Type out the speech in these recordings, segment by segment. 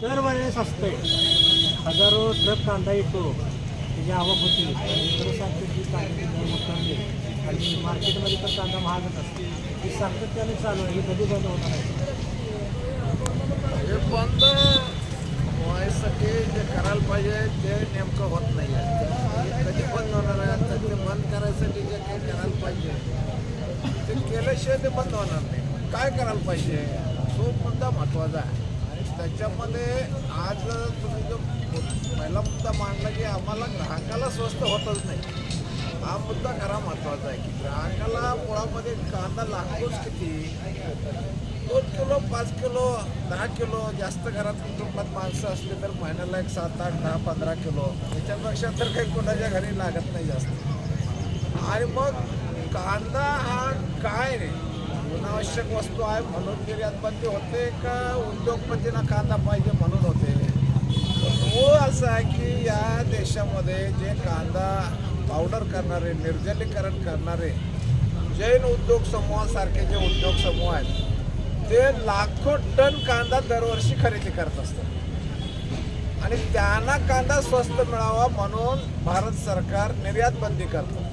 दरवेळेस असतंय हजारो ट्रक कांदा येतो. त्याची आवक होती. इकडे सांगते कांद्याची दर आणि मार्केटमध्ये तर कांदा महागच असतो. ही सातत्याने चालू आहे. ही कधी बंद होणार आहे? हे बंद व्हायसाठी जे करायला पाहिजे ते नेमकं होत नाही आहे. कधी बंद होणार आहे? तर ते बंद करायसाठी जे काही करायला पाहिजे ते केल्याशिवाय ते बंद होणार नाही. काय करायला पाहिजे? तो मुद्दा महत्त्वाचा आहे. त्याच्यामध्ये आज तुम्ही जो पहिला मुद्दा मांडला की आम्हाला ग्राहकाला स्वस्त होतच नाही. हा मुद्दा खरा महत्त्वाचा आहे की ग्राहकाला मुळामध्ये कांदा लागतोच किती? दोन किलो पाच किलो दहा किलो जास्त घरात कुटुंबात माणसं असली तर महिन्याला एक सात आठ दहा पंधरा किलो. याच्यापेक्षा तर काही कोणाच्या घरी लागत नाही जास्त. आणि मग कांदा हा काय रे? जीवनावश्यक वस्तू आहे म्हणून निर्यातबंदी होते का उद्योगपतींना कांदा पाहिजे म्हणून होते. तो असं आहे की या देशामध्ये जे कांदा पावडर करणारे निर्जलीकरण करणारे जैन उद्योग समूहासारखे जे उद्योग समूह आहेत ते लाखो टन कांदा दरवर्षी खरेदी करत असतात. आणि त्यांना कांदा स्वस्त मिळावा म्हणून भारत सरकार निर्यात बंदी करतं.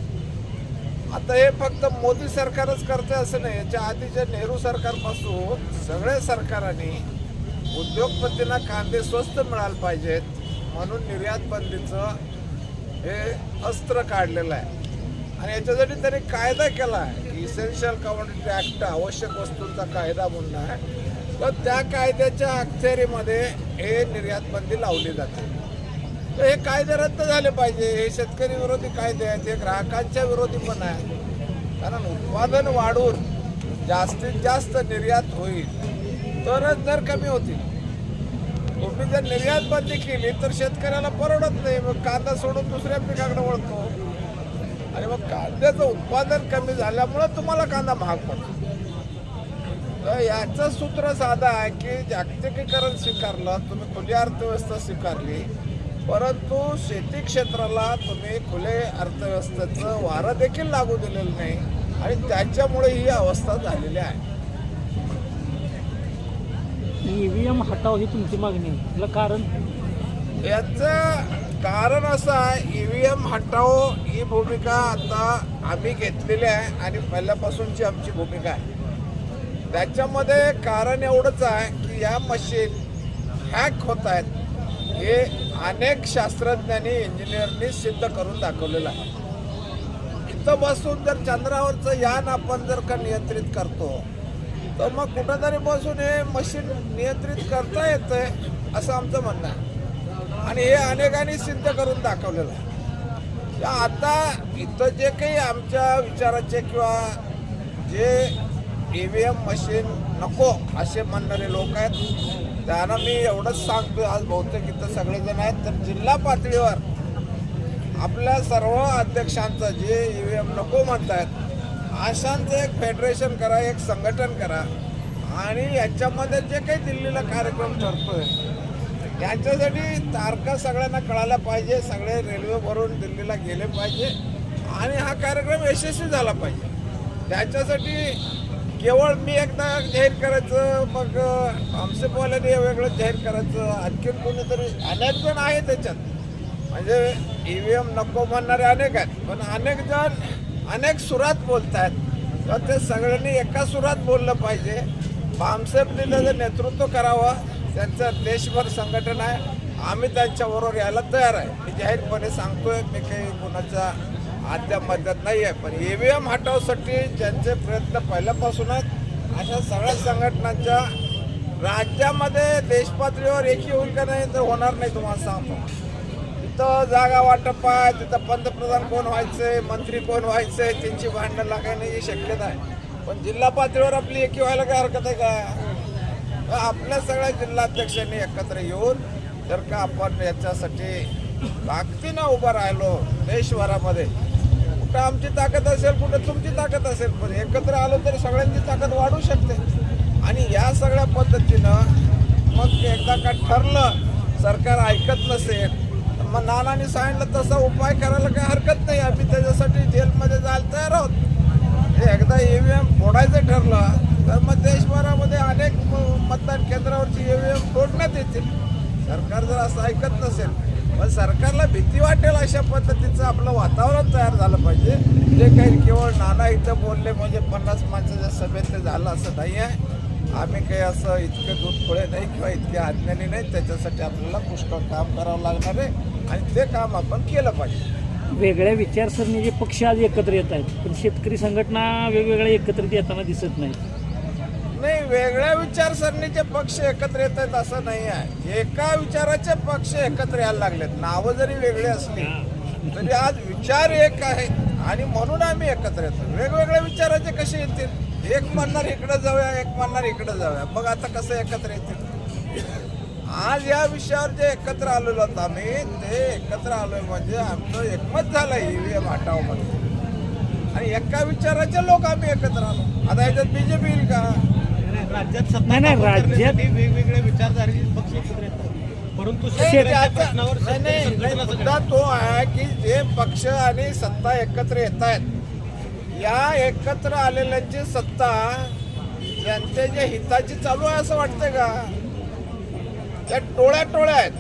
आता हे फक्त मोदी सरकारच करते असं नाही याच्या आधीच्या नेहरू सरकारपासून सगळ्या सरकारांनी उद्योगपतींना कांदे स्वस्त मिळायला पाहिजेत म्हणून निर्यात बंदीचं हे अस्त्र काढलेलं आहे. आणि याच्यासाठी त्यांनी कायदा केला आहे इसेन्शियल कमोडिटी ॲक्ट आवश्यक वस्तूंचा कायदा म्हणून आहे. तर त्या कायद्याच्या अखत्यारीमध्ये हे निर्यात बंदी लावली जाते. तर हे कायदे रद्द झाले पाहिजे. हे शेतकरी विरोधी कायदे आहेत हे ग्राहकांच्या विरोधी पण आहे कारण उत्पादन वाढून जास्तीत जास्त निर्यात होईल तरच दर कमी होतील. तुम्ही जर निर्यात बंदी केली तर शेतकऱ्याला परवडत नाही. मग कांदा सोडून दुसऱ्या पिकाकडे वळतो. आणि मग कांद्याचं उत्पादन कमी झाल्यामुळं तुम्हाला कांदा महाग पडतो. तर याचं सूत्र साधं आहे की जागतिकीकरण स्वीकारलं तुम्ही खुली अर्थव्यवस्था स्वीकारली परंतु शेती क्षेत्राला तुम्ही खुले अर्थव्यवस्थेचं वारं देखील लागू दिलेलं नाही आणि त्याच्यामुळे ही अवस्था झालेली आहे. ईव्हीएम हटाव ही तुमची मागणी आहे. कारण? याचं कारण असं आहे ई व्ही एम हटाओ ही भूमिका आता आम्ही घेतलेली आहे आणि पहिल्यापासूनची आमची भूमिका आहे. त्याच्यामध्ये कारण एवढंच आहे की या मशीन हॅक होत आहेत. हे अनेक शास्त्रज्ञांनी इंजिनियरनी सिद्ध करून दाखवलेलं आहे. इथं बसून जर चंद्रावरचं यान आपण जर का नियंत्रित करतो तर मग कुठंतरी बसून हे मशीन नियंत्रित करता येतंय असं आमचं म्हणणं आहे. आणि हे अनेकांनी सिद्ध करून दाखवलेलं आहे. आता इथं जे काही आमच्या विचाराचे किंवा जे ई व्ही एम मशीन नको असे म्हणणारे लोक आहेत त्यांना मी एवढंच सांगतो आज बहुतेक इथं सगळेजण आहेत. तर जिल्हा पातळीवर आपल्या सर्व अध्यक्षांचं जे ई व्ही एम नको म्हणतात अशांचं एक फेडरेशन करा एक संघटन करा. आणि याच्यामध्ये जे काही दिल्लीला कार्यक्रम ठरतोय याच्यासाठी तारखा सगळ्यांना कळायला पाहिजे. सगळे रेल्वे भरून दिल्लीला गेले पाहिजे. आणि हा कार्यक्रम यशस्वी झाला पाहिजे. त्याच्यासाठी केवळ मी एकदा जाहीर करायचं मग आमसेपवाल्याने वेगळं जाहीर करायचं. आणखीन कोणीतरी अनेक जण आहेत त्याच्यात. म्हणजे ई व्ही एम नको म्हणणारे अनेक आहेत. पण अनेक जण अनेक सुरात बोलत आहेत तर ते सगळ्यांनी एका सुरात बोललं पाहिजे. बामसेपनी त्याचं नेतृत्व करावं त्यांचं देशभर संघटन आहे. आम्ही त्यांच्याबरोबर यायला तयार आहे. मी जाहीरपणे सांगतोय मी काही कोणाचा आद्या मध्यात नाही आहे पण ई व्ही एम हटवसाठी ज्यांचे प्रयत्न पहिल्यापासून आहेत अशा सगळ्या संघटनांच्या राज्यामध्ये देशपातळीवर एकी होईल का नाही तर होणार नाही तुम्हाला सांगतो. तिथं जागा वाटप आहे तिथं पंतप्रधान कोण व्हायचे मंत्री कोण व्हायचे त्यांची भांडणं लागायची शक्यता आहे. पण जिल्हा पातळीवर आपली एकी व्हायला काय हरकत आहे का? आपल्या सगळ्या जिल्हाध्यक्षांनी एकत्र येऊन जर का आपण याच्यासाठी ताकदीनं उभं राहिलो देशभरामध्ये कुठं आमची ताकद असेल कुठं तुमची ताकद असेल पण एकत्र आलो तर सगळ्यांची ताकद वाढू शकते. आणि या सगळ्या पद्धतीनं मग एकदा का ठरलं सरकार ऐकत नसेल तर मग नानाने सांगितलं तसा उपाय करायला काही हरकत नाही आम्ही त्याच्यासाठी जेलमध्ये जायला तयार आहोत. हे एकदा ई व्ही एम फोडायचं ठरलं तर मग देशभरामध्ये अनेक मतदान केंद्रावरची ई व्ही एम फोडण्यात येतील. सरकार जर असं ऐकत नसेल पण सरकारला भीती वाटेल अशा पद्धतीचं आपलं वातावरण तयार झालं पाहिजे. जे काही केवळ नाना इथं बोलले म्हणजे पन्नास माणसाच्या सभेत ते झालं असं नाही आहे. आम्ही काही असं इतके दूधखोळे नाही किंवा इतके अज्ञानी नाही त्याच्यासाठी आपल्याला पुष्कळ काम करावं लागणार आहे आणि ते काम आपण केलं पाहिजे. वेगळ्या विचारसरणीचे पक्ष आज एकत्र येत आहेत पण शेतकरी संघटना वेगवेगळ्या एकत्रित येताना दिसत नाही नाही वेगळ्या विचारसरणीचे पक्ष एकत्र येत आहेत असं नाही आहे. एका विचाराचे पक्ष एकत्र यायला लागलेत. नावं जरी वेगळी असली तरी आज विचार एक आहे आणि म्हणून आम्ही एकत्र येतो. वेगवेगळ्या विचाराचे कसे येतील? एक म्हणणार इकडे जाऊया एक म्हणणार इकडे जाऊया. मग आता कसं एकत्र येतील? आज या विषयावर जे एकत्र आलेलो आहोत आम्ही ते एकत्र आलोय म्हणजे आमचं एकमत झालं ईव्हीएम हटावमध्ये आणि एका विचाराचे लोक आम्ही एकत्र आलो. आता याच्यात बीजेपी येईल का? राज्यात सत्ता नाही, नाही, स्थापन राज्यात- करण्यासाठी वेगवेगळ्या विचारधारेचे पक्ष एकत्र येतात. परंतु नाही, शेतकऱ्यांच्या त्याचा- प्रश्नावर नाही, शेतकरी नाही, संघटना नाही, सगळ्या- मुद्दा तो आहे की जे पक्ष आणि सत्ता एकत्र येत आहेत या एकत्र आलेल्यांची सत्ता जनतेच्या हिताची चालू आहे असं वाटतंय का? त्या टोळ्या टोळ्या आहेत.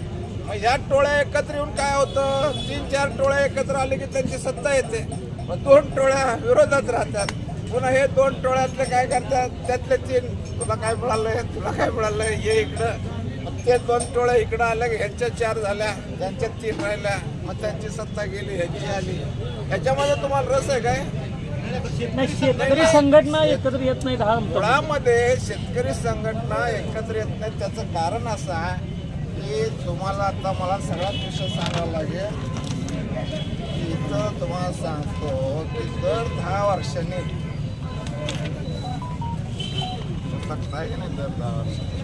मग ह्या टोळ्या एकत्र येऊन काय होतं? तीन चार टोळ्या एकत्र आले की त्यांची सत्ता येते. मग दोन टोळ्या विरोधात राहतात. पुन्हा हे दोन टोळ्यातले काय करतात? त्यातले तीन तुला काय मिळालंय तुला काय मिळालंय ये इकडं. मग ते दोन टोळ्या इकडं आल्या की ह्यांच्या चार झाल्या त्यांच्या तीन राहिल्या. मग त्यांची सत्ता गेली ह्यांची आली. ह्याच्यामध्ये तुम्हाला रस आहे काय? नाही शेतकरी संघटना एकत्र येत हा आमचा. मुळामध्ये शेतकरी संघटना एकत्र येत नाही त्याचं कारण असं आहे की तुम्हाला आता मला सगळ्यात विषय सांगावा लागेल. की इथं तुम्हाला सांगतो की दर दहा वर्षांनी फक्त आहे की नाही दर दहा वर्षांनी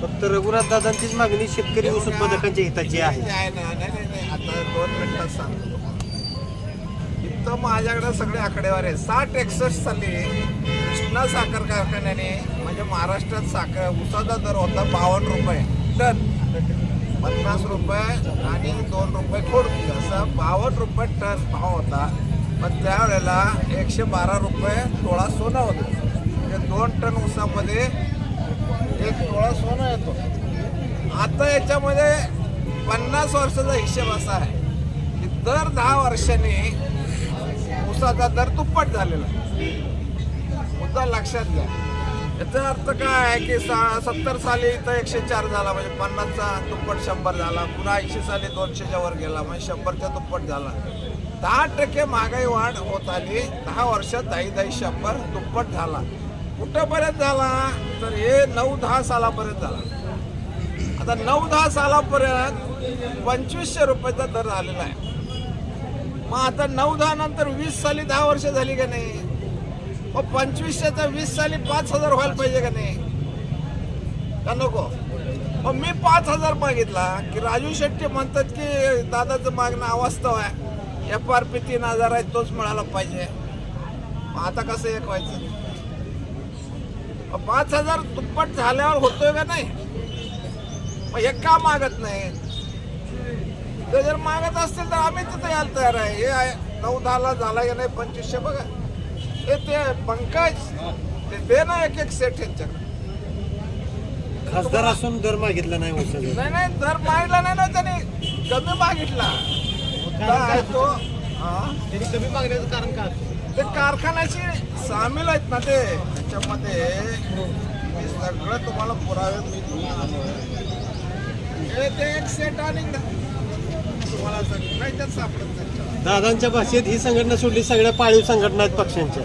फक्त रघुनाथ दादांचीच मागणी शेतकरी ऊस उत्पादकांच्या हिताची आहे. नाही नाही नाही नाही. आता दोन मिनिटात सांगतो. इथं माझ्याकडे सगळे आकडेवारी आहेत. साठ एकसष्ट साली कृष्णा साखर कारखान्याने म्हणजे महाराष्ट्रात साखर उसाचा दर होता बावन्न रुपये. टन. पन्नास रुपये आणि दोन रुपये खोडती असा बावन्न रुपये टन भाव होता. पण त्यावेळेला एकशे बारा रुपये तोळा सोनं होतं. म्हणजे दोन टन ऊसामध्ये एक तोळा सोनं येतो. आता याच्यामध्ये पन्नास वर्षाचा हिशेब असा आहे की दर दहा वर्षांनी ऊसाचा दर दुप्पट झालेला मुद्दा लक्षात घ्या. याचा अर्थ काय आहे की सा सत्तर साली इथं एकशे चार झाला म्हणजे पन्नासचा दुप्पट शंभर झाला पुन्हा ऐंशी साली दोनशेच्या वर गेला म्हणजे शंभरच्या दुप्पट झाला. दहा टक्के महागाई वाढ होत आली. दहा वर्षात दही दही शंभर दुप्पट झाला. कुठंपर्यंत झाला? तर हे नऊ दहा सालापर्यंत झाला. आता नऊ दहा सालापर्यंत पंचवीसशे रुपयाचा दर झालेला आहे. मग आता नऊ दहा नंतर वीस साली दहा वर्ष झाली का नाही? मग पंचवीसशेचा वीस साली पाच हजार व्हायला पाहिजे का नाही? का नको? मग मी पाच हजार मागितला की राजू शेट्टी म्हणतात की दादाचं मागणं अवास्तव आहे. एफ आर पी तीन हजार आहे तोच मिळाला पाहिजे. आता कसं एक व्हायचं? पाच हजार दुप्पट झाल्यावर होतोय का नाही? मग हे का मागत नाही? ते जर मागत असतील तर आम्ही तिथे यायला तयार आहे. हे आहे नऊ दहाला झाला की नाही पंचवीसशे बघा. हे ते पंकज ते दे ना एक एक सेट यांच्याकडे खासदार असून दर मागितला नाही नाही दर मागितला नाही ना त्याने कमी मागितला. आहे तो हा त्यांनी कमी मागण्याचं कारण काय? ते कारखान्याशी सामील आहेत ना ते त्याच्यामध्ये मी सगळं तुम्हाला पुरावे मी. हे ते एक सेट आणि तुम्हाला सगळं नाही त्यात सापडत नाही दादांच्या भाषेत ही संघटना सोडली सगळ्या पाळीव संघटना आहेत पक्षांच्या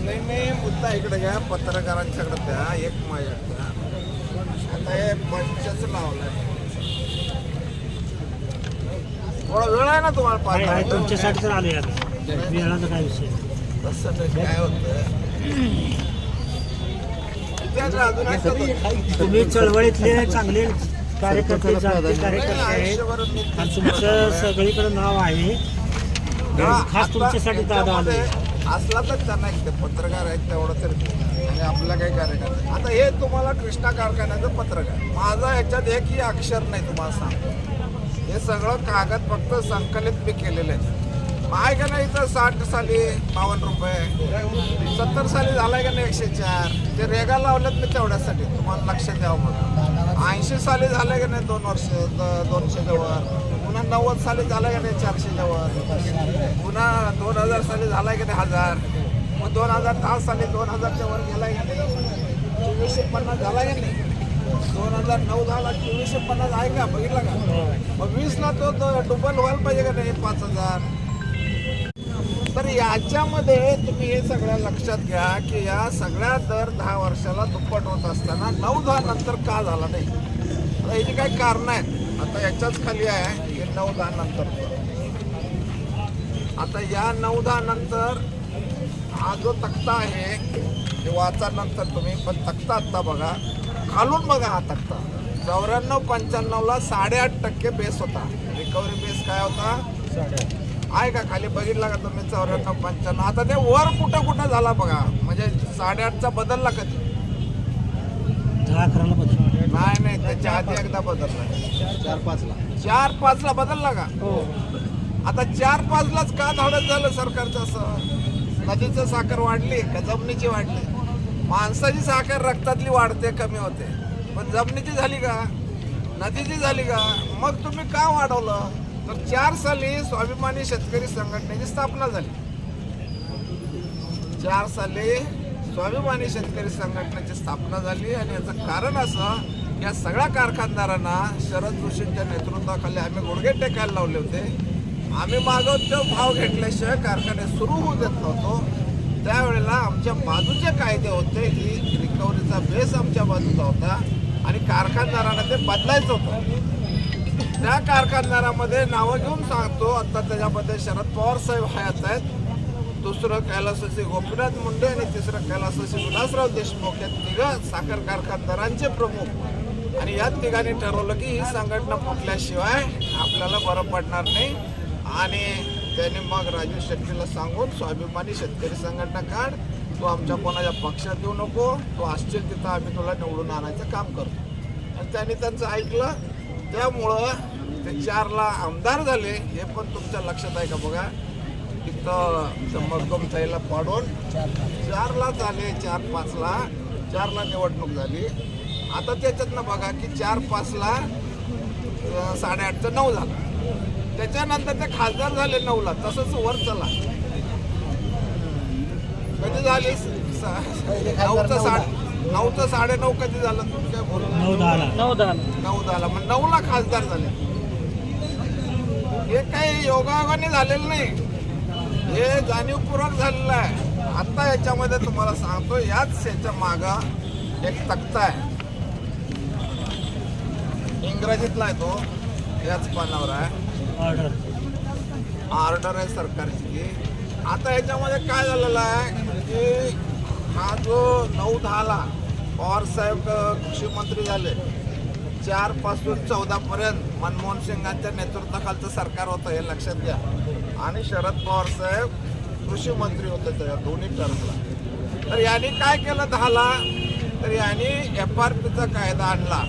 नाही नाही मुद्दा इकडे घ्या पत्रकारांच्याकडे द्या एक माझ्याकडे द्या. आता हे पंचच लावलंय थोडा वेळ आहे ना तुम्हाला पाच मिनिटं? तुमच्यासाठी तर वेळाचा काय विषय तसं नाही काय होतं? इतिहास अजून. तुम्ही चळवळीतले चांगले कार्यकर्ते जाणते कार्यकर्ते नाही, आहेत. आयुष्यभर मी आणि तुमचं सगळीकडे नाव आहे. खास तुमच्यासाठी दादा आले असला तर त्यांना एक ते पत्रकार आहेत तेवढं तरी. आणि आपला काही कार्यक्रम नाही. आता हे तुम्हाला कृष्णा कारखान्याचं पत्रक आहे माझा याच्यात एकही अक्षर नाही तुम्हाला सांगतो. हे सगळं कागद फक्त संकलित मी केलेलं आहे. आहे का नाही तर साठ साली बावन्न रुपये? सत्तर साली झालाय का नाही एकशे चार? ते रेगा लावलेत मी तेवढ्यासाठी. तुम्हाला लक्षात द्यावं म्हणून. ऐंशी साली झालंय का नाही दोन वर्ष द- दोनशेच्या वर पुन्हा नव्वद साली झालंय का नाही चारशेच्या वर पुन्हा दोन हजार साली झालाय का नाही हजार? मग दोन हजार दहा साली दोन हजारच्या वर गेलाय का नाही? चोवीसशे पन्नास झाला का नाही? दोन हजार नऊ दहाला चोवीसशे पन्नास आहे का? बघितला का? मग वीसला तो डुबल व्हायला पाहिजे का नाही? पाच हजार. तर याच्यामध्ये तुम्ही हे सगळ्या लक्षात घ्या की या सगळ्या दर दहा वर्षाला दुप्पट होत असताना नऊ दहा नंतर का झाला नाही? आता याची काही कारण आहेत. आता याच्याच खाली आहे की नऊ दहा नंतर आता या नऊ दहा नंतर हा जो तक्ता आहे ते वाचा नंतर तुम्ही पण तक्ता आत्ता बघा. खालून बघा हा तक्ता. चौऱ्याण्णव पंच्याण्णवला साडेआठ टक्के बेस होता. रिकव्हरी बेस काय होता? आहे का? खाली बघितला का तुम्ही? चौऱ्याण्णव पंच्याण्णव. आता ते वर कुठं कुठं झाला बघा. म्हणजे साडेआठचा बदलला कधी? नाही नाही. त्याच्या आधी एकदा बदलला. चार पाचला चार पाचला बदलला का? हो. आता चार पाचलाच का धाडत झालं सरकारचं असं? नदीचं साखर वाढली का? जमिनीची वाढली? माणसाची साखर रक्तातली वाढते कमी होते. पण जमिनीची झाली का? नदीची झाली का? मग तुम्ही का वाढवलं? तर चार साली स्वाभिमानी शेतकरी संघटनेची स्थापना झाली. चार साली स्वाभिमानी शेतकरी संघटनेची स्थापना झाली आणि याचं कारण असं या सगळ्या कारखानदारांना शरद जोशींच्या नेतृत्वाखाली आम्ही गुडघे टेकायला लावले होते. आम्ही मागवतो भाव घेतल्याशिवाय कारखाने सुरू होऊ देत नव्हतो. त्यावेळेला आमच्या बाजूचे कायदे होते की रिकव्हरीचा बेस आमच्या बाजूचा होता आणि कारखानदारांना ते बदलायचं होतं. त्या कारखानदारामध्ये नावं घेऊन सांगतो आता त्याच्यामध्ये शरद पवार साहेब हयात आहेत. दुसरं कैलासवासी गोपीनाथ मुंडे आणि तिसरं कैलासवासी विलासराव देशमुख या तिघं साखर कारखानदारांचे प्रमुख. आणि या तिघांनी ठरवलं की ही संघटना फुटल्याशिवाय आपल्याला बरं पडणार नाही. आणि त्याने मग राजू शेट्टीला सांगून स्वाभिमानी शेतकरी संघटना काढ. तू आमच्या कोणाच्या पक्षात येऊ नको. तू असशील तिथं आम्ही तुला निवडून आणायचं काम करतो. आणि त्यांनी त्यांचं ऐकलं. त्यामुळं ते चारला आमदार झाले. हे पण तुमच्या लक्षात आहे का बघा? तिथं मगदम पाडून चारला झाले चार पाचला. चारला निवडणूक झाली. आता त्याच्यातनं बघा की चार पाचला साडेआठचं नऊ झालं. त्याच्यानंतर ते खासदार झाले नऊला तसंच वर चला. कधी झाली? नऊचं साडे नऊचं साडेनऊ कधी झालं? तुम्ही काय बोलू नऊ दहाला नऊ दहा नऊ झाला. मग नऊला खासदार झाले. हे काही योगायोगाने झालेलं नाही. हे जाणीवपूर्वक झालेलं आहे. आता याच्यामध्ये तुम्हाला सांगतो याच याच्या माग एक तक्ता आहे. इंग्रजीतला आहे तो. याच पानावर आहे. ऑर्डर ऑर्डर आहे सरकारची. आता याच्यामध्ये काय झालेलं आहे की हा जो नऊ दहाला पवार साहेब कृषी मंत्री झाले चारपासून चौदा पर्यंत मनमोहन सिंगांच्या नेतृत्वाखालचं सरकार होतं हे लक्षात घ्या. आणि शरद पवार साहेब कृषी मंत्री होते त्या दोन्ही टर्मला तर यांनी काय केलं दहाला? तर यांनी एफ आर पीचा कायदा आणला.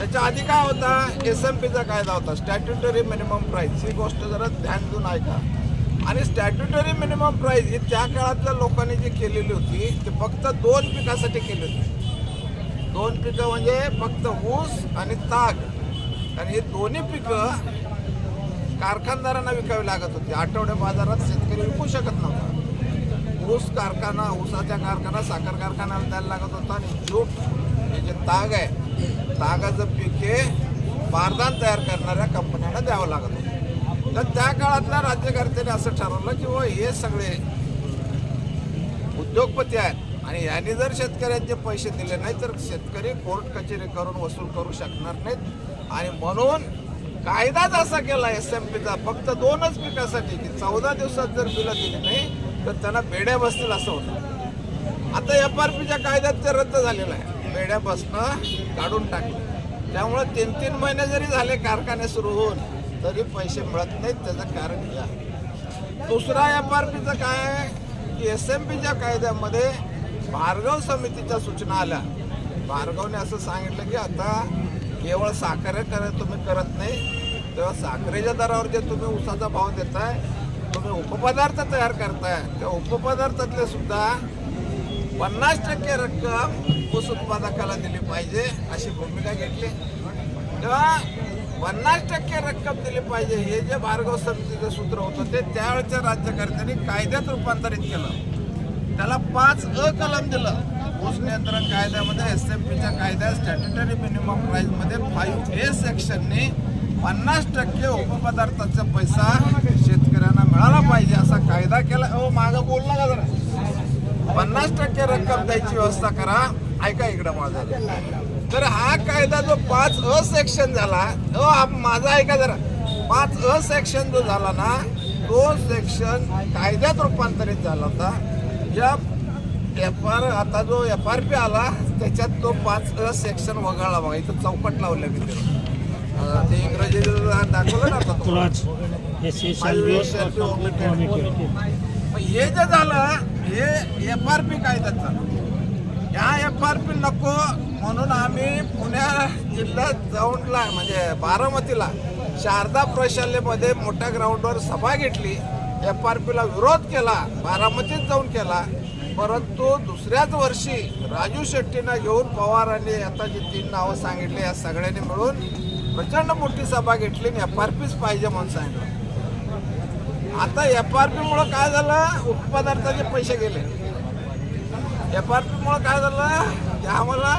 त्याच्या आधी काय होता एस एम पीचा कायदा होता. स्टॅट्युटरी मिनिमम प्राईस ही गोष्ट जरा ध्यान देऊन ऐका. आणि स्टॅट्युटरी मिनिमम प्राईस ही त्या काळातल्या लोकांनी जी केलेली होती ती फक्त दोन पिकासाठी केली होती. दोन पिकं म्हणजे फक्त ऊस आणि ताग. आणि हे दोन्ही पिकं कारखानदारांना विकावी लागत होती. आठवड्या बाजारात शेतकरी विकू शकत नव्हता. ऊस कारखाना ऊसाच्या कारखाना साखर कारखान्याला द्यायला लागत होता आणि जूट हे जे ताग आहे तागाचं पीक हे बारदान तयार करणाऱ्या कंपन्यांना द्यावं लागत होतं. तर त्या काळातल्या राज्यकर्त्यांनी असं ठरवलं की व हे सगळे उद्योगपती आहेत आणि यांनी जर शेतकऱ्यांचे पैसे दिले नाही तर शेतकरी कोर्ट कचेरी करून वसूल करू शकणार नाहीत. आणि म्हणून कायदाच असा केला एस एम पीचा फक्त दोनच पिकासाठी की चौदा दिवसात जर बिलं दिली नाही तर त्यांना बेड्या बसतील असं होतं. आता एफ आर पीच्या कायद्यात ते रद्द झालेलं आहे. बेड्या काढून टाकलं. त्यामुळं तीन तीन महिने जरी झाले कारखाने सुरू होऊन तरी पैसे मिळत नाहीत त्याचं कारण हे आहे. दुसरा एफ आर पीचं काय आहे? की एस एम पीच्या कायद्यामध्ये भार्गव समितीच्या सूचना आल्या. भार्गवने असं सांगितलं की आता केवळ साखर कर तुम्ही करत नाही तेव्हा साखरेच्या दरावर जे तुम्ही ऊसाचा भाव देताय तुम्ही उपपदार्थ तयार करताय त्या उपपदार्थातले सुद्धा पन्नास टक्के रक्कम ऊस उत्पादकाला दिली पाहिजे अशी भूमिका घेतली. तेव्हा पन्नास टक्के रक्कम दिली पाहिजे हे जे भार्गव समितीचं सूत्र होतं ते त्यावेळेच्या राज्यकर्त्यांनी कायद्यात रूपांतरित केलं. त्याला पाच अ कलम दिलं. ऊस नियंत्रण कायद्यामध्ये एस एम पीच्या कायद्यात स्टॅट्युटरी मिनिमम प्राईजमध्ये फाईव्ह ए सेक्शनने पन्नास टक्के उपपदार्थाचा पैसा शेतकऱ्यांना मिळाला पाहिजे असा कायदा केला. हो मागं बोलला का जरा? पन्नास टक्के रक्कम द्यायची व्यवस्था करा. ऐका इकडं माझं. तर हा कायदा जो पाच अ सेक्शन झाला आप- माझा ऐका जरा. पाच अ सेक्शन जो झाला ना तो सेक्शन कायद्यात रूपांतरित झाला होता. या एफ आर आता जो एफ आर पी आला त्याच्यात तो पाच अ सेक्शन वगळला बघा. इथं चौकट लावलं मी ते. अं, इंग्रजी दाखवलं ना आता हे जे झालं हे एफ आर पी कायद्यात ह्या या एफ आर पी नको म्हणून आम्ही पुण्या जिल्ह्यात जाऊनला म्हणजे बारामतीला शारदा प्रशालेमध्ये मोठ्या ग्राउंडवर सभा घेतली. एफ आर पीला विरोध केला बारामतीत जाऊन केला. परंतु दुसऱ्याच वर्षी राजू शेट्टीनं घेऊन पवारांनी आता जी तीन नावं सांगितली या सगळ्यांनी मिळून प्रचंड मोठी सभा घेतली आणि एफ आर पीच पाहिजे म्हणून सांगितलं. आता एफ आर पी मुळे काय झालं? उपपदार्थाचे पैसे गेले. एफ आर पी मुळे काय झालं? की आम्हाला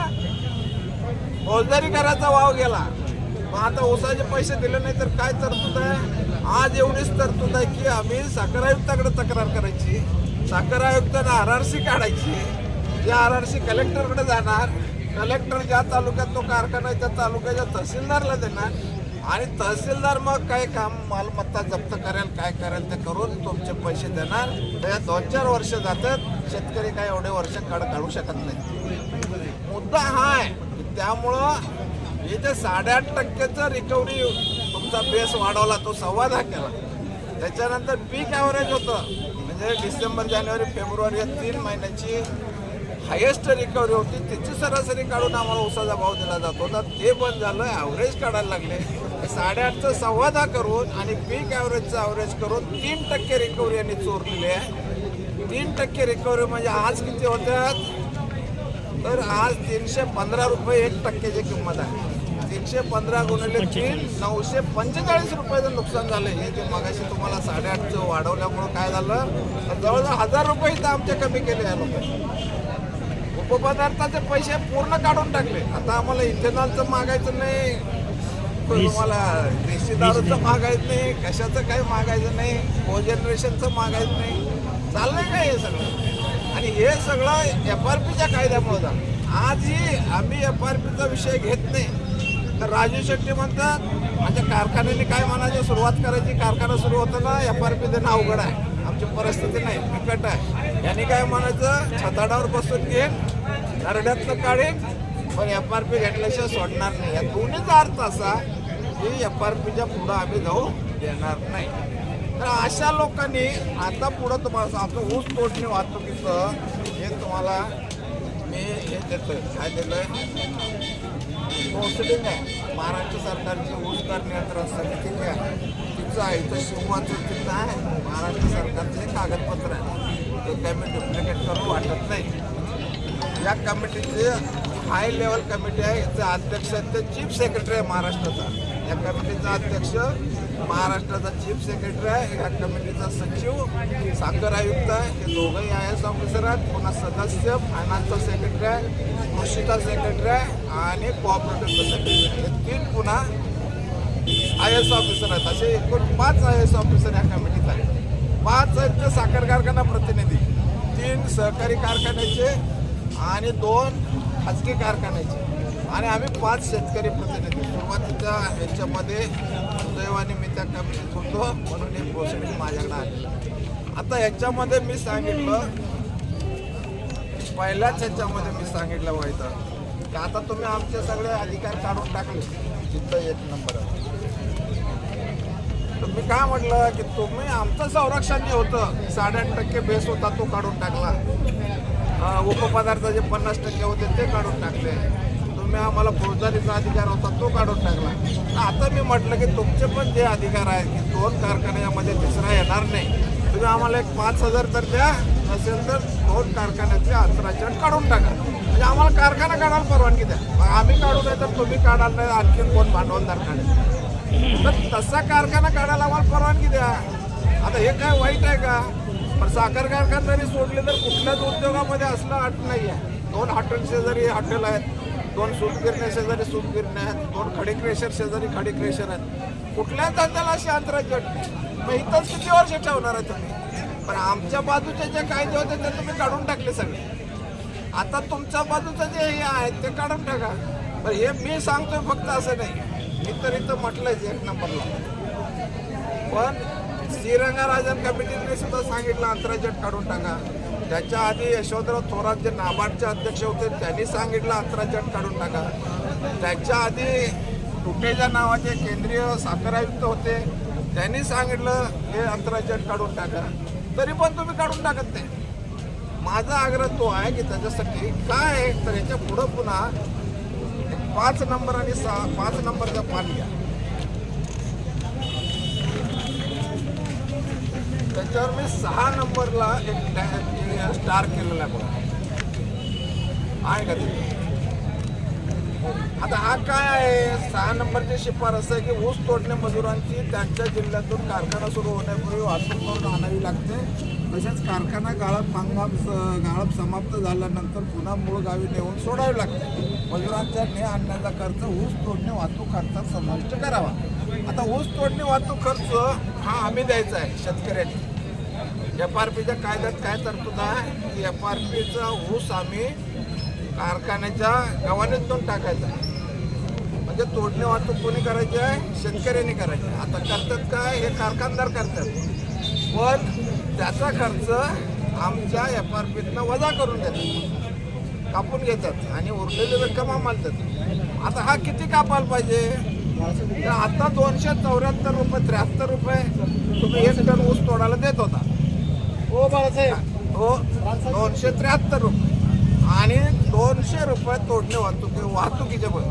फौजदारी करायचा वाव गेला. मग आता ऊसाचे पैसे दिले नाही तर काय तरतूद आहे? आज एवढीच तरतूद आहे की आम्ही साखर आयुक्ताकडे तक्रार करायची साखर आयुक्तानं आर आर सी काढायची. जे आर आर सी कलेक्टरकडे जाणार कलेक्टर ज्या तालुक्यात तो कारखाना आहे त्या तालुक्याच्या तहसीलदारला देणार. आणि तहसीलदार मग काय काम मालमत्ता जप्त करेल काय करेल ते करून तुमचे पैसे देणार. त्या दोन चार वर्ष जातात शेतकरी काय एवढे वर्ष काढ काढू शकत नाही. मुद्दा हा आहे त्यामुळं हे जे साडेआठ टक्क्याचा रिकव्हरी तुमचा बेस वाढवला तो सव्वा दहा केला. त्याच्यानंतर पीक ॲव्हरेज होतं. म्हणजे डिसेंबर जानेवारी फेब्रुवारी या तीन महिन्याची हायेस्ट रिकव्हरी होती. त्याची सरासरी काढून आम्हाला उसाचा भाव दिला जात होता. ते बंद झालं ॲव्हरेज काढायला लागले. साडेआठचं सव्वा दहा करून आणि पीक ॲव्हरेजचं ॲव्हरेज करून तीन टक्के रिकव्हरी यांनी चोरलेली आहे. तीन टक्के रिकव्हरी म्हणजे आज किती होत्यात तर आज तीनशे पंधरा रुपये एक टक्क्याची किंमत आहे. तीनशे पंधरा गुणिले तीन नऊशे पंचेचाळीस रुपयाचं नुकसान झालं हे जे मगाशी तुम्हाला साडेआठचं वाढवल्यामुळं काय झालं? तर जवळजवळ हजार रुपये इथं आमचे कमी केले या लोकांनी. उपपदार्थाचे पैसे पूर्ण काढून टाकले. आता आम्हाला इथेनॉलचं मागायचं नाही. तुम्हाला देशी दारूचं मागायचं नाही कशाचं काही मागायचं नाही कोजनरेशनचं मागायचं नाही. चाललंय काय हे सगळं? आणि हे सगळं एफ आर पीच्या कायद्यामुळे झालं. आजही आम्ही एफ आर पीचा विषय घेत नाही. तर राजू शेट्टी म्हणतात माझ्या कारखान्याने काय म्हणायची सुरुवात करायची कारखाना सुरू होताना एफ आर पी देणं अवघड आहे. आमची परिस्थिती नाही बिकट आहे. यांनी काय म्हणायचं छताडावर बसून घेईन नरड्यातलं काढेन पण एफ आर पी घेतल्याशिवाय सोडणार नाही. या दोन्हीचा अर्थ असा की एफ आर पीच्या पुढं आम्ही जाऊ देणार नाही. तर अशा लोकांनी आता पुढं तुम्हाला आपलं ऊस तोडणी वाहतुकीचं हे तुम्हाला मी हे देतो काय दिलं प्रोसिडिंग आहे महाराष्ट्र सरकारची ऊस कर नियंत्रण समिती आहे तिचं आहे तर शिववाचं तिथं आहे. महाराष्ट्र सरकारचे कागदपत्र आहे. ते काय मी डुप्लिकेट करून वाटत नाही. या कमिटीचे हाय लेवल कमिटी आहे. याचा अध्यक्ष ते चीफ सेक्रेटरी आहे महाराष्ट्राचा. या कमिटीचा अध्यक्ष महाराष्ट्राचा चीफ सेक्रेटरी आहे या कमिटीचा सचिव साखर आयुक्त आहे हे दोघंही आय एस ऑफिसर आहेत. पुन्हा सदस्य फायनान्सचा सेक्रेटरी आहे कृषीचा सेक्रेटरी आहे आणि कॉपरेटिव्हचा सेक्रेटरी आहे. तीन पुन्हा आय एस ऑफिसर आहेत. असे एकूण पाच आय एस ऑफिसर या कमिटीत आहेत. पाच आहेत ते साखर कारखाना प्रतिनिधी तीन सहकारी कारखान्याचे आणि दोन खाजगी कारखान्याचे. आणि आम्ही पाच शेतकरी प्रतिनिधी. सुरुवातीच्या ह्याच्यामध्ये सुदैवाने मी होतो म्हणून ही प्रोसिडिंग माझ्याकडे आली. आता ह्याच्यामध्ये मी सांगितलं पहिल्याच ह्याच्यामध्ये मी सांगितलं व्हायचं की आता तुम्ही आमचे सगळे अधिकार काढून टाकले. जिथं एक नंबर. तर मी काय म्हटलं की तुम्ही आमचं संरक्षण जे होतं साडेआठ टक्के बेस होता तो काढून टाकला. उपपदार्थ जे पन्नास टक्के होते ते काढून टाकले. तुम्ही आम्हाला फौजदारीचा अधिकार होता तो काढून टाकला. आता मी म्हटलं की तुमचे पण जे अधिकार आहेत की दोन कारखान्यामध्ये तिसरा येणार नाही तुम्ही आम्हाला एक पाच हजार तर द्या नसेल तर दोन कारखान्याचे अंतराचरण काढून टाका. म्हणजे आम्हाला कारखाना काढायला परवानगी द्या. मग आम्ही काढू नाही तर तुम्ही काढाल नाही आणखीन कोण भांडवलदार काढेल? तर तसा कारखाना काढायला आम्हाला परवानगी द्या. आता हे काय वाईट आहे का? पण साखर कारखाना जरी सोडले तर कुठल्याच उद्योगामध्ये असलं अट नाही आहे दोन हॉटेलचे जरी हॉटेल आहेत. दोन सूतगिरण्या शेजारी सूतगिरण्या आहेत दोन खडी क्रेशर शेजारी खडी क्रेशर आहेत. कुठल्याच धंद्याला अशी अंतराची मग इथंच किती वर्ष ठेवणार आहे तुम्ही. पण आमच्या बाजूचे जे कायदे होते ते तुम्ही काढून टाकले सगळे. आता तुमच्या बाजूचं जे हे आहे ते काढून टाका. पण हे मी सांगतोय फक्त असं नाही. मी तर इथं म्हटलंच एक नंबरला. पण श्रीरंगराजन कमिटीने सुद्धा सांगितलं अंतराजट काढून टाका. त्याच्या आधी यशवंतराव थोरात जे नाबार्डचे अध्यक्ष होते त्यांनी सांगितलं अंतराजट काढून टाका. त्याच्या आधी टुटेजा नावाचे केंद्रीय साखर आयुक्त होते त्यांनी सांगितलं हे अंतराजट काढून टाका. तरी पण तुम्ही काढून टाकत नाही. माझा आग्रह तो आहे की त्याच्यासाठी काय आहे तर याच्या पुढं पुन्हा पाच नंबर आणि सहा पाच नंबरचा पान घ्या. त्याच्यावर मी सहा नंबरला एक टॅ- स्टार केलेला आहे बघा. आहे का ते आता हा काय आहे? सहा नंबरची शिफारस आहे की ऊस तोडणे मजुरांची त्यांच्या जिल्ह्यातून कारखाना सुरू होण्यापूर्वी वाहतूक करून आणावी लागते. तसेच कारखाना गाळप हंगाम स- गाळप समाप्त झाल्यानंतर पुन्हा मूळ गावी नेऊन सोडावी लागते. मजुरांच्या ने आणण्याचा खर्च ऊस तोडणे वाहतूक खर्चात समाविष्ट करावा. आता ऊस तोडणे वाहतूक खर्च हा आम्ही द्यायचा आहे शेतकऱ्यांनी. एफ आर पीच्या कायद्यात काय तरतूद आहे? की एफ आर पीचा ऊस आम्ही कारखान्याच्या गव्हाणीतून टाकायचा. म्हणजे तोडणे वाहतूक कोणी करायची आहे? शेतकऱ्यांनी करायची आहे. आता करतात काय? हे कारखानदार करतात. पण त्याचा खर्च आमच्या एफ आर पीतनं वजा करून देतात कापून घेतात आणि उरलेली रक्कम आम्हाला देतात. आता हा किती कापायला पाहिजे? तर आता दोनशे चौऱ्याहत्तर रुपये त्र्याहत्तर रुपये तुम्ही एक टन ऊस तोडायला देत होता. हो बाळासाहेब. हो दोनशे त्र्याहत्तर रुपये. आणि दोनशे रुपये तोडणे वाहतूक वाहतुकीचे पण.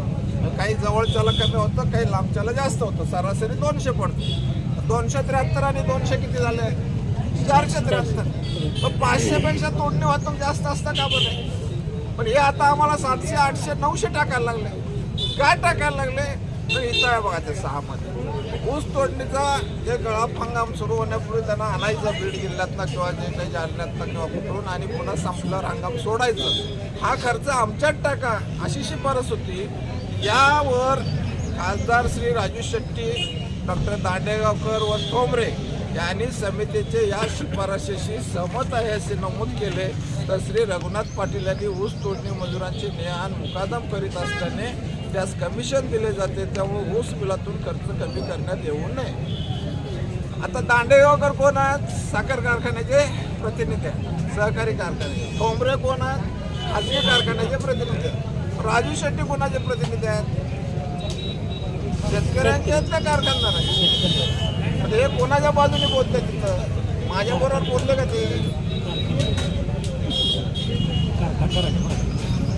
काही जवळच्याला कमी होतं काही लांबच्याला जास्त होतं. सरासरी दोनशे पडतं. दोनशे त्र्याहत्तर आणि दोनशे किती झाले? चारशे त्र्याहत्तर. मग पाचशेपेक्षा तोडणे वाहतूक जास्त असतं का बरं? पण हे आता आम्हाला सातशे आठशे नऊशे टाकायला लागले. काय टाकायला लागले? तर इथं आहे बघा ते सहामध्ये ऊस तोडणीचा जे गळाप हंगाम सुरू होण्यापूर्वी त्यांना आणायचं बीड जिल्ह्यातनं किंवा जे काही जालन्यातनं किंवा कुठून आणि पुन्हा संपल्यावर हंगाम सोडायचं. हा खर्च आमच्यात टाका अशी शिफारस होती. यावर खासदार श्री राजू शेट्टी डॉक्टर दांडेगावकर व ठोंबरे यांनी समितीचे या शिफारशीशी सहमत आहे असे नमूद केले. तर श्री रघुनाथ पाटील यांनी ऊस तोडणी मजुरांची नेहान मुकादम करीत असताना त्यास कमिशन दिले जाते त्यामुळे ऊस बिलातून खर्च कमी करण्यात येऊ नये. आता दांडेगावकर कोण आहेत? साखर कारखान्याचे प्रतिनिधी आहेत. सहकारी कारखाने. ठोंबरे कोण आहेत? खाजगी कारखान्याचे प्रतिनिधी आहेत. राजू शेट्टी कोणाचे प्रतिनिधी आहेत? शेतकऱ्यांचे आहेत कारखानदार आहेत. आता हे कोणाच्या बाजूने बोलते तिथं माझ्या बरोबर बोलले का ते?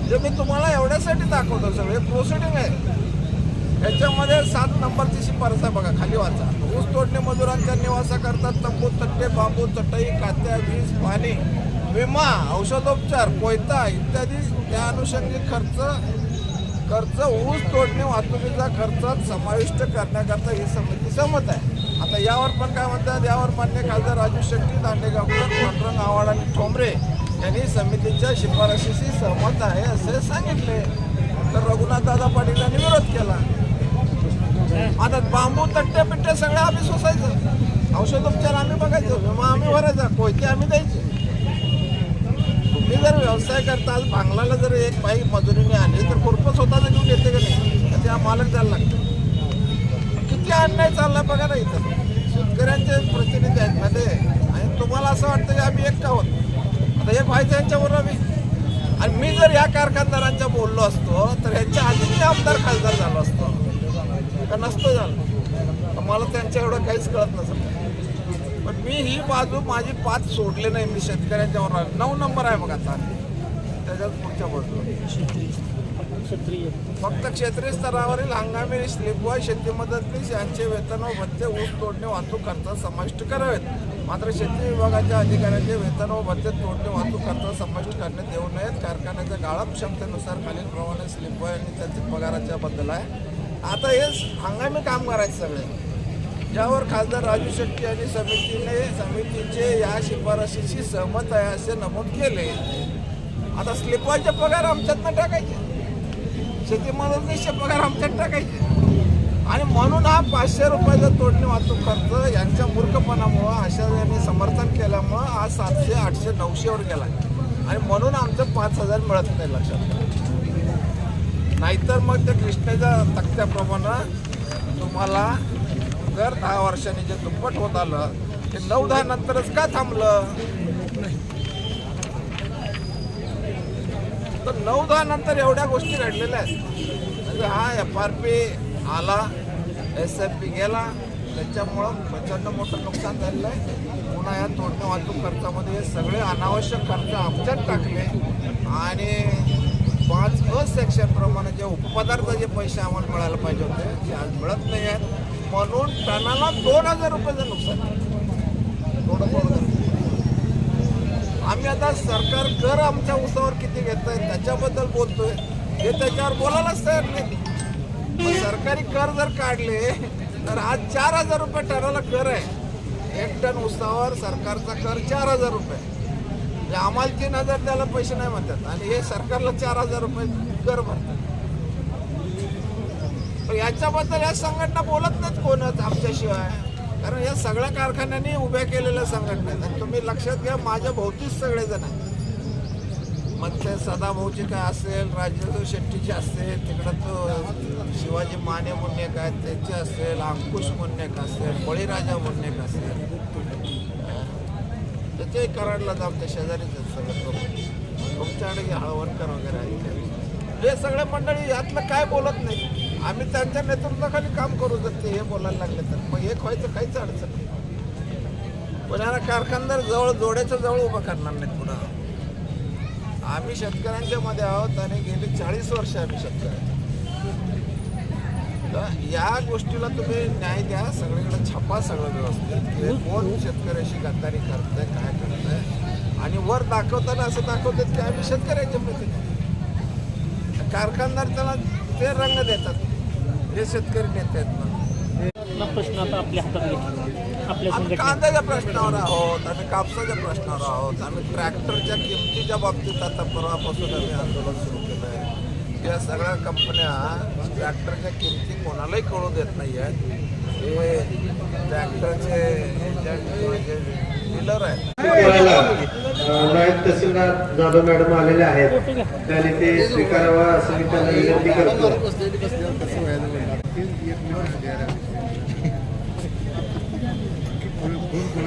जे मी तुम्हाला एवढ्यासाठी दाखवतो सगळे प्रोसिडिंग आहे. याच्यामध्ये सात नंबरची शिफारस आहे बघा खाली वाचा. ऊस तोडणी मजुरांच्या निवासाकरता तंबू तट्टे बांबू चटई कात्या वीज पाणी विमा औषधोपचार कोयता इत्यादी. त्या अनुषंगी खर्च खर्च ऊस तोडणे वाहतुकीचा खर्चात समाविष्ट करण्याकरता ही समिती सहमत आहे. आता यावर पण काय म्हणतात? यावर मान्य खासदार राजू शेट्टी दांडेगावकर पांडुरंग आव्हाड आणि ठोंबरे यांनी समितीच्या शिफारशीशी सहमत आहे असे सांगितले. तर रघुनाथदादा दादा पाटीलांनी विरोध केला. आता बांबू तट्टे पिट्टे सगळं आम्ही सोसायचं. औषधोपचार आम्ही बघायचो. विमा आम्ही भरायचा. कोयते आम्ही द्यायचे. तुम्ही जर व्यवसाय करता आज भांगलाला जर एक बाई मजुरीने आली तर खुरपं स्वतःच घेऊन येते का नाही? तर त्या मालक द्यायला लागतं. किती अन्याय चालला बघा ना इथं. शेतकऱ्यांचे प्रतिनिधी आहेत मध्ये आणि तुम्हाला असं वाटतं की आम्ही एकटा होतो? आता एक व्हायचं यांच्यावर आम्ही. आणि मी जर या कारखानदारांच्या बोललो असतो तर ह्यांच्या आधी मी आमदार खासदार झालो असतो. का नसतो झालं. तर मला त्यांच्या एवढं काहीच कळत नसतं. पण मी ही बाजू माझी पाच सोडले नाही मी शेतकऱ्यांच्यावर. नऊ नंबर आहे बघा आता. त्याच्यात पुढच्या बाजूला. फक्त क्षेत्रीय स्तरावरील हंगामी स्लिपवाय शेती मदतनीस यांचे वेतन व भत्ते ऊस तोडणे वाहतूक खर्च समाविष्ट करावेत. मात्र शेती विभागाच्या अधिकाऱ्यांचे वेतन व भत्ते तोडणे वाहतूक खर्च समाविष्ट करण्यात येऊ नयेत. कारखान्याच्या गाळप क्षमतेनुसार खालीलप्रमाणे स्लिप आणि त्यांच्या पगाराच्या बद्दल आहे. आता हे हंगामी काम करायचे सगळे. ज्यावर खासदार राजू शेट्टी यांनी समितीने समितीचे या शिफारशीशी सहमत आहे असे नमूद केले. आता स्लिपवायचे पगार आमच्यातनं टाकायचे. शेतीमधून पगार आमच्यात टाकायचे. आणि म्हणून हा पाचशे रुपयाचा तोडणी वाहतूक खर्च यांच्या मूर्खपणामुळं अशा यांनी समर्थन केल्यामुळं हा सातशे आठशे नऊशेवर गेला. आणि म्हणून आमचं पाच हजार मिळत नाही लक्षात. नाहीतर मग त्या कृष्णेच्या तक्त्याप्रमाणे तुम्हाला दर दहा वर्षांनी जे दुप्पट होत आलं ते नऊ दहा नंतरच का थांबलं? तर नऊ दहा नंतर एवढ्या गोष्टी घडलेल्या आहेत. म्हणजे हा एफ आर पी आला एस एफ पी गेला त्याच्यामुळं प्रचंड मोठं नुकसान झालेलं आहे. पुन्हा या तोडण्या वाहतूक खर्चामध्ये हे सगळे अनावश्यक खर्च आमच्यात टाकले. आणि पाच अ सेक्शनप्रमाणे जे उपपदार्थ जे पैसे आम्हाला मिळायला पाहिजे होते ते आज मिळत नाही आहेत. म्हणून टनाला दोन हजार रुपयाचं नुकसान थोडं आम्ही आता सरकार कर आमच्या उसावर किती घेत आहे त्याच्याबद्दल बोलतोय. हे त्याच्यावर बोलायलाच तयार नाही. मग सरकारी कर जर काढले तर आज चार हजार रुपये टनाला कर आहे. एक टन उसावर सरकारचा कर चार हजार रुपये. म्हणजे आम्हाला तीन हजार त्याला पैसे नाही म्हणतात. आणि हे सरकारला चार हजार रुपये कर भरतात पण याच्याबद्दल या संघटना बोलत नाहीत कोणच आमच्याशिवाय. कारण या सगळ्या कारखान्यांनी उभ्या केलेल्या संघटना आहेत आणि तुम्ही लक्षात घ्या माझ्या भोवतीच सगळेजण आहेत. मग ते काय असेल राजेंद्र शेट्टीची असेल तिकडं तो शिवाजी माने म्हणून एक आहेत त्यांचे असेल अंकुश म्हणून असेल बळीराजा म्हणून एक असेल त्याचे कराडला आमच्या शेजारीच सगळं तुमच्याकडे हळवणकर वगैरे आहे हे सगळे मंडळी यातलं काय बोलत नाही. आम्ही त्यांच्या नेतृत्वाखाली काम करू जर ते हे बोलायला लागले तर. मग एक व्हायचं काहीच अडचण नाही. पण याला कारखानदार जवळ जोड्याच्या जवळ उभं करणार नाहीत पुढं. आम्ही शेतकऱ्यांच्या मध्ये आहोत आणि गेली चाळीस वर्ष आम्ही शेतकरी तर या गोष्टीला तुम्ही न्याय द्या सगळीकडे छापा सगळं व्यवस्थित कोण शेतकऱ्याशी गद्दारी करतंय काय करतंय. आणि वर दाखवताना असं दाखवतात की आम्ही शेतकऱ्याचे प्रतिनिधी. कारखानदार त्याला ते रंग देतात हे शेतकरी नेते आहेत म्हणून. प्रश्न आता आपल्या हातात घेतला आपल्या आम्ही संघटनेत? कांद्याच्या प्रश्नावर आहोत आम्ही कापसाच्या प्रश्नावर आहोत. आम्ही ट्रॅक्टरच्या किमतीच्या बाबतीत आता परवापासून आम्ही आंदोलन सुरू केलं आहे. या सगळ्या कंपन्या ट्रॅक्टरच्या किमती कोणालाही कळू देत नाही आहेत. हे ट्रॅक्टरचे एजंट किंवा जे डीलर आहेत. करायला अ, नायब तहसीलदार जाधव मॅडम आलेले आहेत. त्यांनी ते स्वीकारावा असं मी त्यांना विनंती करतो ते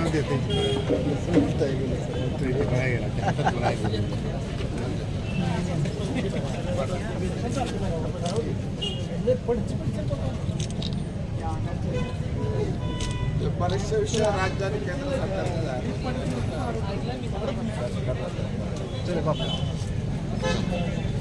बरेचसे विषय आणि केंद्र सरकारचे आहेत